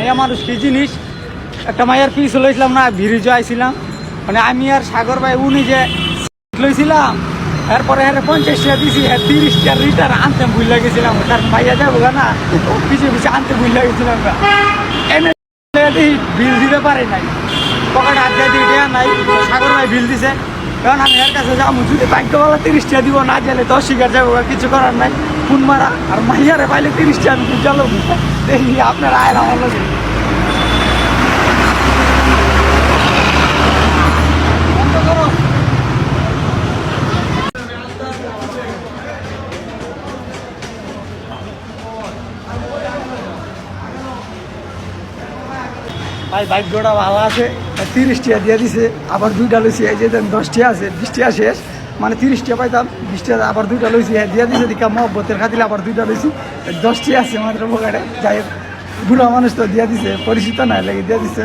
মাইয়া মানুষ কি জিনিস? একটা মাইয়ার পিস লইছিলাম না, ভিড়ি আইছিলাম। মানে আমি আর সাগর ভাই উনি যে লইছিলাম, এরপরে হ্যাঁ পঞ্চাশ টাকা দিছি হ্যাঁ তিরিশ টাকা লিটার আনতে ভুল লাগেছিলাম কারণ মাইয়া যাব না পিছিয়ে পিছিয়ে আনতে ভুল লাগেছিলাম এনে বিল দিতে পারে নাই। পকেট হাত দিয়ে দিয়ে নাই, সাগর ভাই বিল দিছে। কারণ আমি এর কাছে যাব, যদি ভাগ্যবেলা তিরিশ টাকা দিব, না গেলে দশ শিকার যাব কিছু করার নাই। ফোন মারা আর মাইয়ারে পাইলে তিরিশ টাকা আমি চলো দেখি আপনার আয় আমার লোক ভাই ভাগ্যটা ভালো আছে। তিরিশ টাকা দিয়ে দিছে, আবার দুইটা লইছি, এই যে দেন আছে বিশ শেষ। মানে তিরিশটা পাইতাম, বিশটা আবার দুইটা লইছি। হ্যাঁ দিয়ে দিছে দিকা মহব্বতের খাতিলে আবার দুইটা লইছি। দশটি আছে মাত্র বোকারে যাই হোক, বুড়া মানুষ তো দিয়ে দিছে, পরিচিত না লাগে দিয়া দিছে।